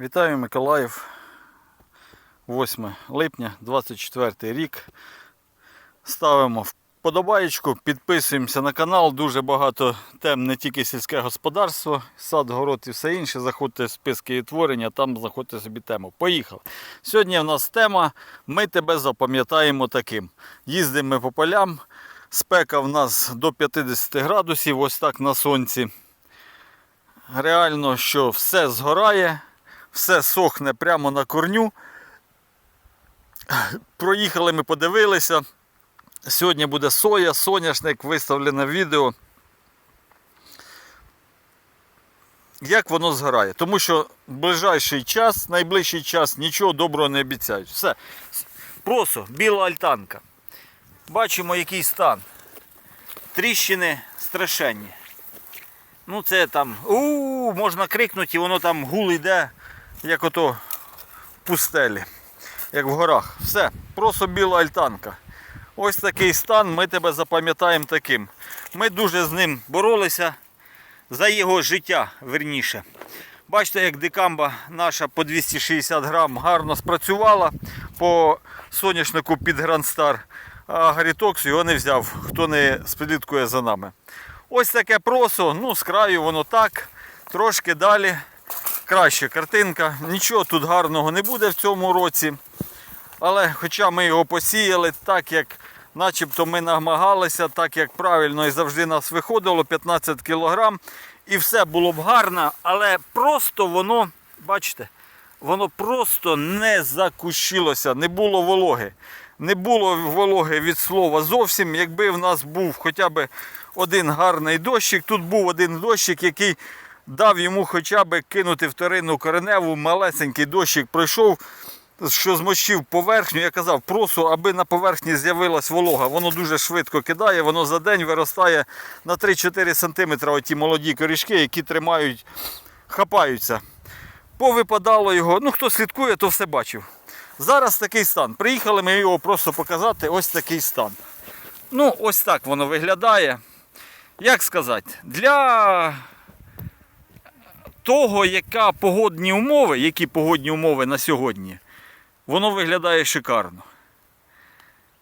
Вітаю Миколаїв. 8 липня, 24 рік. Ставимо вподобаєчку, підписуємося на канал. Дуже багато тем, не тільки сільське господарство, сад, город і все інше. Заходьте в списки відтворення, там знаходьте собі тему. Поїхали. Сьогодні в нас тема Ми тебе запам'ятаємо таким. Їздимо по полям. Спека в нас до 50 градусів, ось так на сонці. Реально, що все згорає, все сохне прямо на корню. Проїхали ми, подивилися. Сьогодні буде соя, соняшник, виставлене відео. Як воно згорає? Тому що ближайший час, найближчий час нічого доброго не обіцяють. Все. Просто біла альтанка. Бачимо, який стан. Тріщини страшенні. Ну це там, у можна крикнути, і воно там гул йде, як ото в пустелі, як в горах. Все, просто біла альтанка. Ось такий стан, ми тебе запам'ятаємо таким. Ми дуже з ним боролися за його життя, верніше. Бачите, як дикамба наша по 260 грам гарно спрацювала по соняшнику під Грандстар. А Гарітокс його не взяв, хто не слідкує за нами. Ось таке просо, ну з краю воно так, трошки далі. Краща картинка. Нічого тут гарного не буде в цьому році. Але хоча ми його посіяли так, як начебто ми намагалися, так як правильно і завжди нас виходило 15 кг. І все було б гарно, але просто воно, бачите, воно просто не закущилося, не було вологи. Не було вологи від слова зовсім. Якби в нас був хоча б один гарний дощик, тут був один дощик, який дав йому хоча б кинути вторинну кореневу, малесенький дощик пройшов, що змочив поверхню. Я казав, просто аби на поверхні з'явилась волога. Воно дуже швидко кидає, воно за день виростає на 3-4 см оті молоді корішки, які тримають, хапаються. Повипадало його, ну хто слідкує, то все бачив. Зараз такий стан. Приїхали ми його просто показати, ось такий стан. Ну, ось так воно виглядає. Як сказати, для того, яка погодні умови, які погодні умови на сьогодні, воно виглядає шикарно.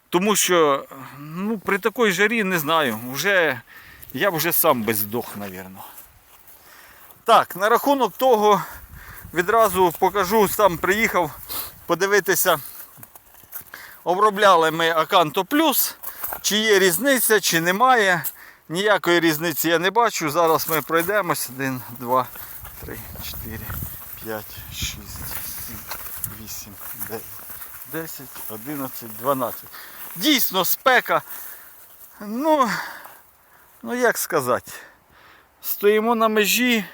Тому що ну, при такій жарі не знаю, вже, я вже сам би здох, мабуть. Так, на рахунок того відразу покажу, сам приїхав подивитися. Обробляли ми Аканто Плюс. Чи є різниця, чи немає. Ніякої різниці я не бачу. Зараз ми пройдемось. 1, 2, 3, 4, 5, 6, 7, 8, 9, 10, 11, 12. Дійсно спека. Ну, ну як сказати, стоїмо на межі.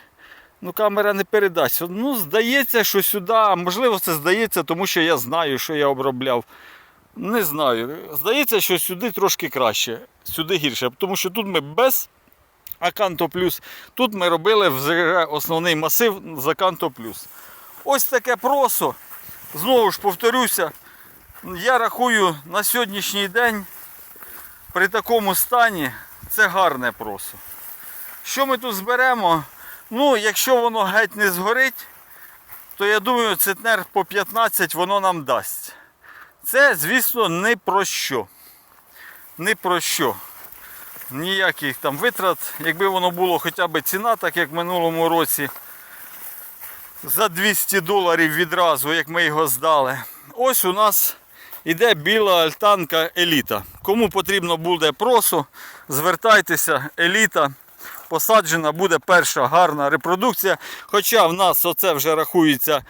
Ну, камера не передасть. Ну, здається, що сюди, можливо, це здається, тому що я знаю, що я обробляв. Не знаю. Здається, що сюди трошки краще, сюди гірше. Тому що тут ми без Аканто Плюс. Тут ми робили основний масив з Аканто Плюс. Ось таке просо. Знову ж повторюся, я рахую на сьогоднішній день при такому стані це гарне просо. Що ми тут зберемо? Ну, якщо воно геть не згорить, то я думаю, центнер по 15 воно нам дасть. Це, звісно, не про що. Не про що. Ніяких там витрат. Якби воно було хоча б ціна, так як в минулому році, за 200 доларів відразу, як ми його здали. Ось у нас іде біла альтанка еліта. Кому потрібно буде просо, звертайтеся, еліта. Посаджена буде перша гарна репродукція. Хоча в нас оце вже рахується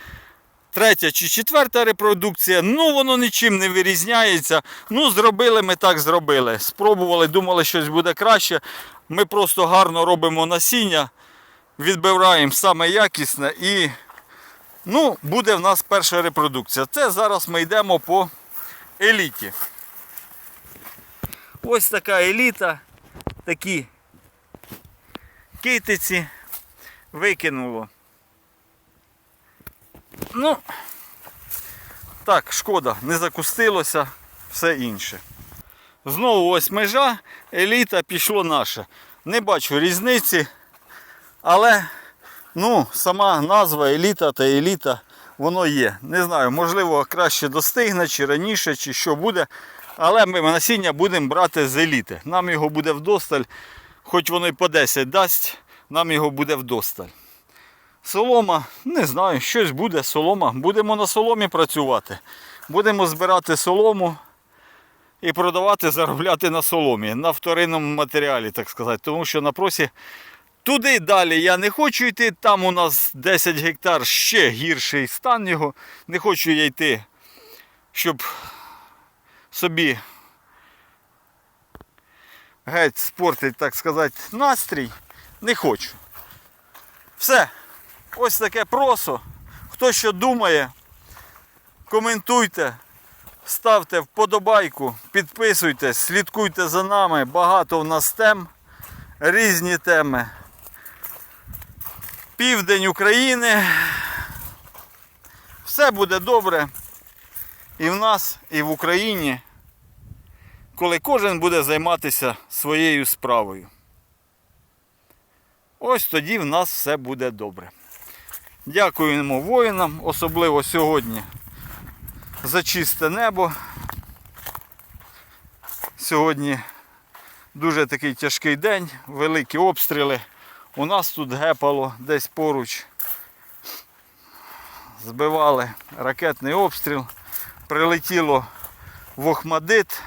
третя чи четверта репродукція, ну воно нічим не вирізняється. Ну, зробили ми так зробили. Спробували, думали, щось буде краще. Ми просто гарно робимо насіння, відбираємо саме якісне і ну, буде в нас перша репродукція. Це зараз ми йдемо по еліті. Ось така еліта, такі китиці викинуло. Ну, так, шкода, не закустилося, все інше. Знову ось межа, еліта пішло наше. Не бачу різниці, але Ну, сама назва еліта та еліта, воно є. Не знаю, можливо, краще достигне, чи раніше, чи що буде. Але ми насіння будемо брати з еліти. Нам його буде вдосталь, хоч воно й по 10 дасть, нам його буде вдосталь. Солома, не знаю, щось буде, солома. Будемо на соломі працювати. Будемо збирати солому і продавати, заробляти на соломі, на вторинному матеріалі, так сказати. Тому що на просі туди далі я не хочу йти. Там у нас 10 гектар ще гірший стан його. Не хочу я йти, щоб собі геть спортить, так сказати, настрій. Не хочу. Все. Ось таке просо. Хто що думає, коментуйте, ставте вподобайку, підписуйтесь, слідкуйте за нами. Багато в нас тем, різні теми. Південь України. Все буде добре. І в нас, і в Україні, коли кожен буде займатися своєю справою. Ось тоді в нас все буде добре. Дякуємо воїнам, особливо сьогодні за чисте небо. Сьогодні дуже такий тяжкий день, великі обстріли. У нас тут гепало десь поруч. Збивали ракетний обстріл, прилетіло в Охмадит.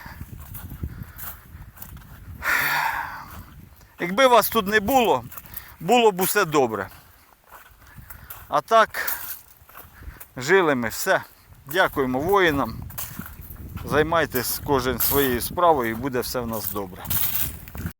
Якби вас тут не було, було б усе добре. А так, жили ми все. Дякуємо воїнам. Займайтесь кожен своєю справою і буде все в нас добре.